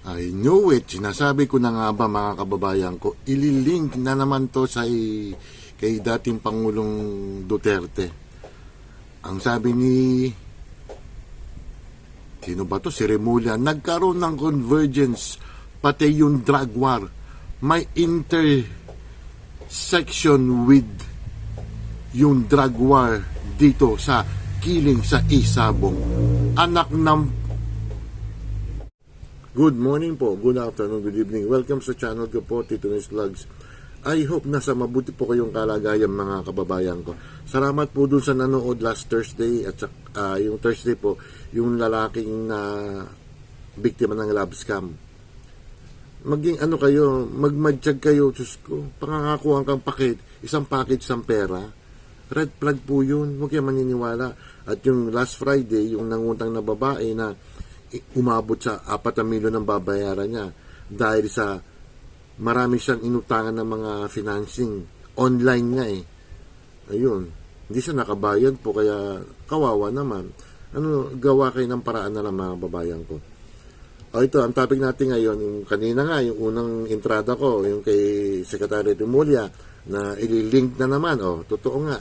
I know it. Sinasabi ko na nga ba mga kababayan ko, ililink na naman to sa kay dating Pangulong Duterte. Ang sabi ni sino ba to? Si Remulla, nagkaroon ng convergence pati yung drug war. May intersection with yung drug war dito sa killing sa Isabong. Anak ng Good morning po, good afternoon, good evening. Welcome sa channel ko po, Tito Nis Vlogs. I hope nasa mabuti po kayong kalagayan mga kababayan ko. Salamat po dun sa nanood last Thursday at ah, yung Thursday po, yung lalaking na biktima ng love scam. Maging ano kayo, magmadjag kayo, Diyos ko, pangangakuhan kang pakit, isang package, isang pera. Red flag po yun, huwag kayo maniniwala. At yung last Friday, yung nangutang na babae na umabot sa 4 milyon ng babayaran niya dahil sa marami siyang inutangan ng mga financing. Online nga eh. Ayun. Hindi siya nakabayad po kaya kawawa naman. Ano, gawa kayo ng paraan na lang mga babayan ko. O ito, ang topic natin ngayon, yung kanina nga, yung unang entrada ko, yung kay Secretary Remulla, na ililink na naman, o, totoo nga,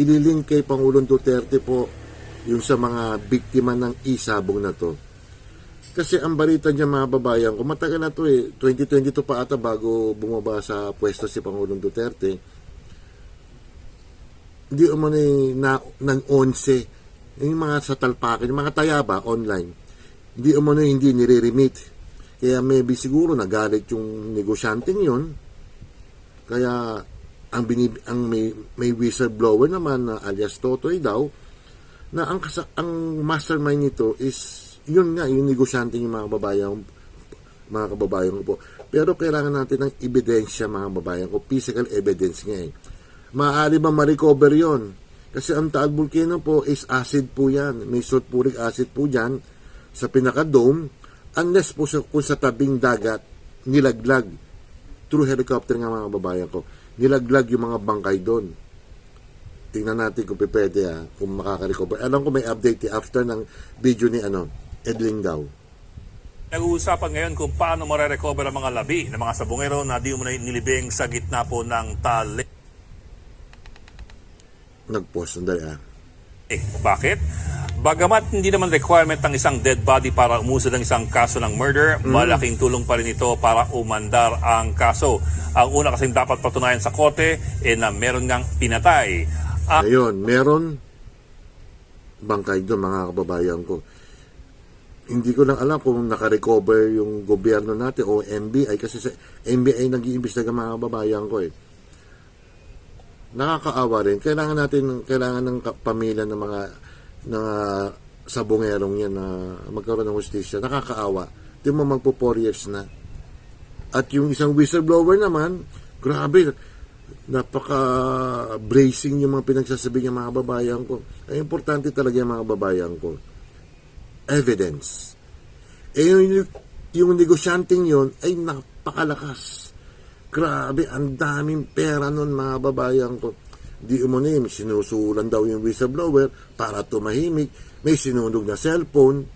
ililink kay Pangulong Duterte po yung sa mga biktima ng isabong na to. Kasi ang balita niya mga babayan ko, matagal na to eh, 2022 pa ata bago bumaba sa pwesto si Pangulong Duterte. Hindi umano eh, na, ng 11, yung mga sa talpakin, yung mga tayaba online, hindi umano eh, hindi nire-remit. Kaya maybe siguro nagalit yung negosyanteng yun. Kaya ang, binib, ang may, may whistleblower naman na alias Totoy daw, na ang, ang mastermind nito is yun nga, yung negosyante yung mga kababayan mga kababayan ko po. Pero kailangan natin ng ebidensya mga kababayan ko, physical evidence nga eh. Maaari ba ma-recover yon? Kasi ang Taal Volcano po is acid po yan. May sulfuric acid po dyan sa pinaka-dome unless po sa, kung sa tabing dagat nilaglag through helicopter nga mga kababayan ko. Nilaglag yung mga bangkay doon tingnan natin kung pwede ah, kung makaka-recover. Alam ko may update after ng video ni ano, Edling daw. Nag-uusapan ngayon kung paano mare-recover ang mga labi ng mga sabungero na di mo na nilibing sa gitna po ng tali. Nag-post, sandali ah. Eh, bakit? Bagamat hindi naman requirement ng isang dead body para umusad ng isang kaso ng murder, malaking tulong pa rin ito para umandar ang kaso. Ang una kasing dapat patunayan sa korte eh na meron ngang pinatay. Ang Ayun, meron bangkay doon mga kababayan ko. Hindi ko lang alam kung naka-recover yung gobyerno natin o NBI kasi sa NBI nag-iimbestiga mga kababayan ko eh. Nakakaawa rin. Kailangan natin, kailangan ng pamilya ng mga mga sabongerong yan na magkaroon ng hustisya. Nakakaawa. Di mo magpo 4 years na. At yung isang whistleblower naman, grabe, napaka bracing yung mga pinagsasabi ng mga babayan ko. Ay importante talaga yung mga babayan ko. Evidence. Eh yung, yung negosyanteng yon ay napakalakas. Grabe, ang daming pera nun mga babayan ko. Di umano eh, may sinusulan daw yung whistleblower para tumahimik. May sinunog na cellphone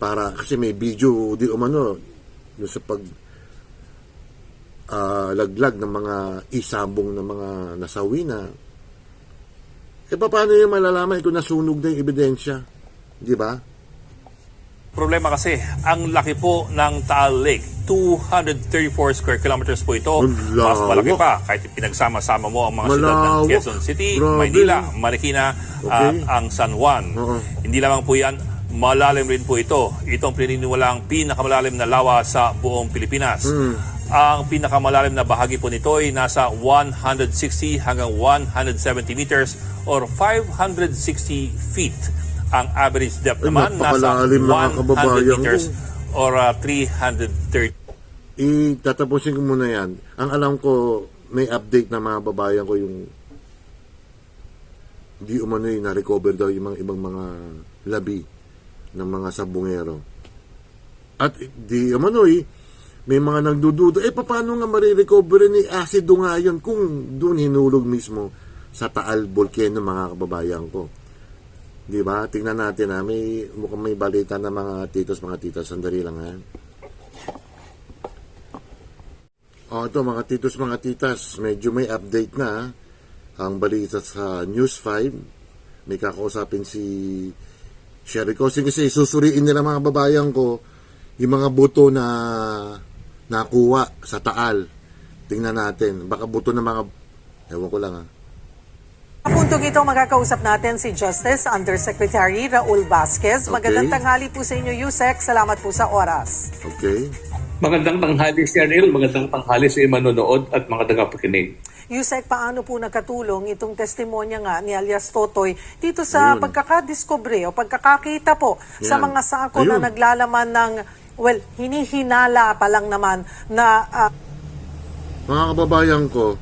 para kasi may video di umano sa pag ah, laglag ng mga isabong ng mga nasawi na. E paano yung malalaman kung nasunog na yung ebidensya? Di ba? problema kasi, ang laki po ng Taal Lake. 234 square kilometers po ito. Ang Mas malaki pa kahit pinagsama-sama mo ang mga siyudad ng Malawak. Quezon City, Grabe. Maynila, Marikina, at Okay. ang San Juan. Oo. Hindi lamang po yan, malalim rin po ito. Ito ang pininiwalang pinakamalalim na lawa sa buong Pilipinas. Hmm. Ang pinakamalalim na bahagi po nito ay nasa 160 hanggang 170 meters or 560 feet. Ang average depth Ay, naman nasa napakalalim, mga 100 kababayan meters ko. or uh, 330 Itatapusin ko muna yan. Ang alam ko, may update na mga babayan ko yung di umano yung na-recover daw yung mga ibang mga labi ng mga sabungero. At di umano eh, may mga nagdududa, eh paano nga marirecover ni acido nga yun kung doon hinulog mismo sa Taal Volcano mga kababayan ko. Di ba? Tingnan natin ha. May, mukhang may balita ng mga titos, mga titas. Sandali lang ha. O ito mga titos, mga titas. Medyo may update na ha. Ang balita sa News 5. May kakausapin si Sherry Cosing kasi susuriin nila mga babayan ko yung mga buto na nakuha sa Taal. Tingnan natin. Baka buto ng mga... Ewan ko lang ha. Sa puntong ito, magkakausap natin si Justice Undersecretary Raul Vasquez. Magandang Okay. tanghali po sa inyo, Yusek. Salamat po sa oras. Okay? Magandang tanghali, Cheryl. Magandang tanghali sa mga manonood at mga tagapakinig. Yusek, paano po nakatulong itong testimonya nga ni alias Totoy dito sa Ayun. pagkakadiscovery o pagkakakita po sa Yan. mga sako na Ayun. naglalaman ng, well, hinihinala pa lang naman na ah, Mga kababayan ko,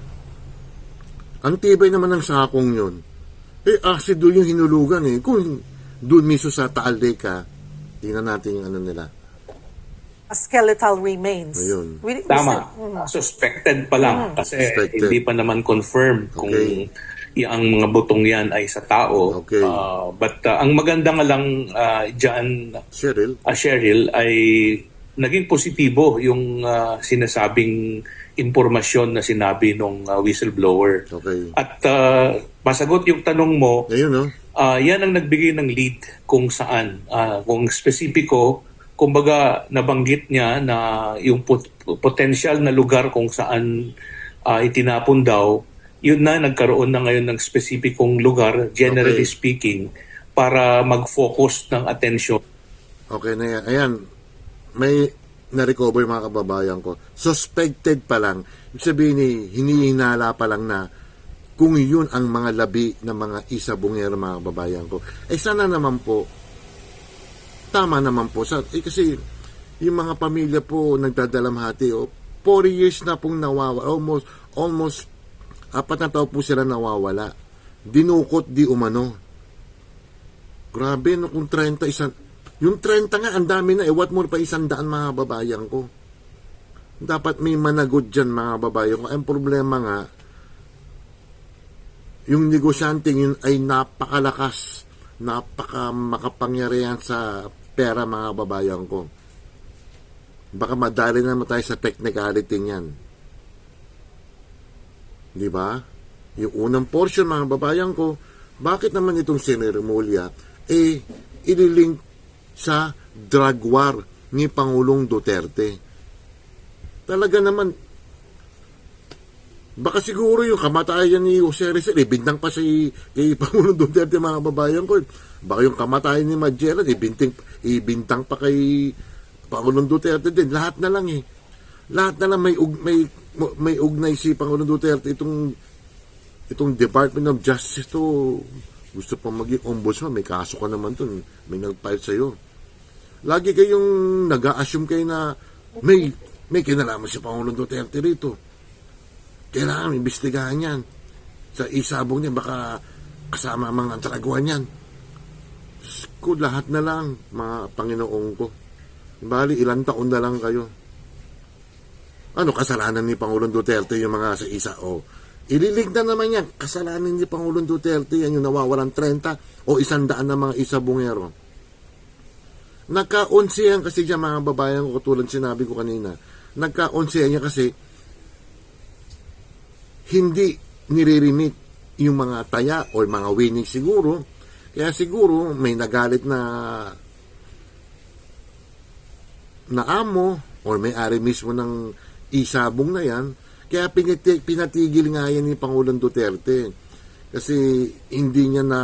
ang tibay naman ng sakong yun. Eh, acid doon yung hinulugan eh. Kung doon mismo sa Taal Lake ha, tingnan natin yung ano nila. skeletal remains. Ayun. We- we Tama. said- Mhm. Suspected pa lang kasi Suspected. hindi pa naman confirm kung Okay. y- ang mga butong yan ay sa tao. Okay. Ah, but ah, ang maganda nga lang uh, dyan, Cheryl, ah, Cheryl, ay naging positibo yung ah, sinasabing impormasyon na sinabi nung ah, whistleblower. okay. At ah, masagot yung tanong mo, Ayun no? Ah, yan ang nagbigay ng lead kung saan. Ah, kung spesipiko, kumbaga nabanggit niya na yung pot- potential na lugar kung saan ah, itinapon daw, yun na nagkaroon na ngayon ng spesipikong lugar, generally Okay. speaking, para mag-focus ng attention. Okay na yan. Ayan, may na-recover mga kababayan ko. Suspected pa lang. Ibig sabihin eh, hinihinala pa lang na kung yun ang mga labi ng mga isabungero mga kababayan ko. Eh sana naman po, tama naman po. Sa, eh, kasi yung mga pamilya po nagdadalamhati. Oh, four years na pong nawawala. Almost, almost apat na taon po sila nawawala. Dinukot di umano. Grabe, no, kung 30, isang, yung 30 nga, ang dami na, eh, what more pa isang daan mga babayan ko. Dapat may managot dyan mga babayan ko. Ang problema nga, yung negosyante yun ay napakalakas, napaka makapangyarihan sa pera mga babayan ko. Baka madali naman tayo sa technicality niyan. Di ba? Yung unang portion mga babayan ko, bakit naman itong si eh ililink sa drug war ni Pangulong Duterte? Talaga naman, baka siguro yung kamatayan ni Jose Rizal, eh, bintang pa si kay Pangulong Duterte mga babayan ko. Baka yung kamatayan ni Magellan, ibintang, ibintang pa kay Pangulong Duterte din. Lahat na lang eh. Lahat na lang may, may, may ugnay si Pangulong Duterte itong itong Department of Justice to gusto pa maging ombudsman, may kaso ka naman to, may nag-file sa'yo. Lagi kayong nag-a-assume kayo na may, may kinalaman si Pangulong Duterte rito. Kailangan imbestigahan yan. Sa isabong niya, baka kasama mga antraguan yan. Ko, lahat na lang, mga Panginoong ko. Bali, ilang taon na lang kayo. Ano kasalanan ni Pangulong Duterte yung mga sa isa? O, ililig na naman yan. Kasalanan ni Pangulong Duterte yan yung nawawalan 30 o isang daan na mga isabungero. Nagka-onsiyan kasi dyan mga babayan ko tulad sinabi ko kanina. Nagka-onsiyan niya kasi hindi nire-remit yung mga taya o mga winning siguro. Kaya siguro may nagalit na na amo or may-ari mismo ng isabong na yan. Kaya pinati- pinatigil nga yan ni Pangulong Duterte. Kasi hindi niya na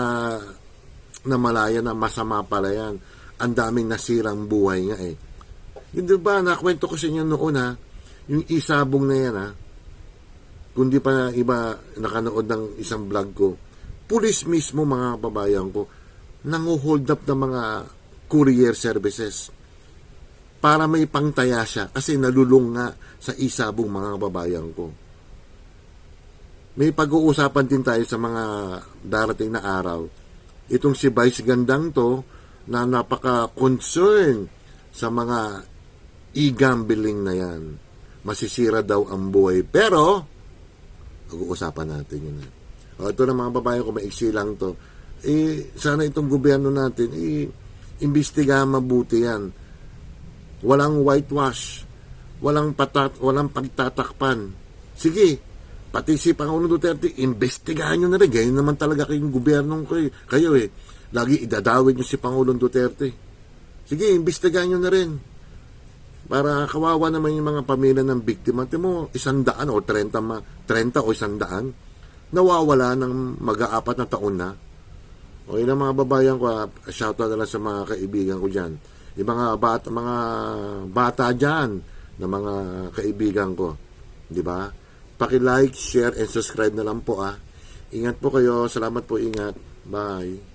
namalaya na masama pala yan. Ang daming nasirang buhay nga eh. Hindi ba, nakwento ko sa inyo noon ha, yung isabong na yan ha, kung di pa iba nakanood ng isang vlog ko, pulis mismo mga kababayan ko, nangu-hold up ng mga courier services para may pangtaya siya kasi nalulung nga sa isabong mga kababayan ko. May pag-uusapan din tayo sa mga darating na araw. Itong si Vice Gandang to na napaka-concern sa mga e-gambling na yan. Masisira daw ang buhay. Pero, pag-uusapan natin yun. O, ito na mga babae ko, maiksi lang to. eh, sana itong gobyerno natin, eh, imbestigahan mabuti yan. Walang whitewash, walang patat, walang pagtatakpan. Sige, pati si Pangulong Duterte, imbestigahan nyo na rin. Ganyan naman talaga kayong gobyernong kayo, kayo eh. Lagi idadawit nyo si Pangulong Duterte. Sige, imbestigahan nyo na rin. Para kawawa naman yung mga pamilya ng biktima. Tingnan mo, isang daan o 30, ma, 30 o isang daan, nawawala ng mag-aapat na taon na. O yun ang mga babayan ko, ah, shoutout na lang sa mga kaibigan ko dyan. Yung mga bata, mga bata dyan, na mga kaibigan ko. Di ba? Paki-like, share, and subscribe na lang po ah. Ingat po kayo. Salamat po, ingat. Bye.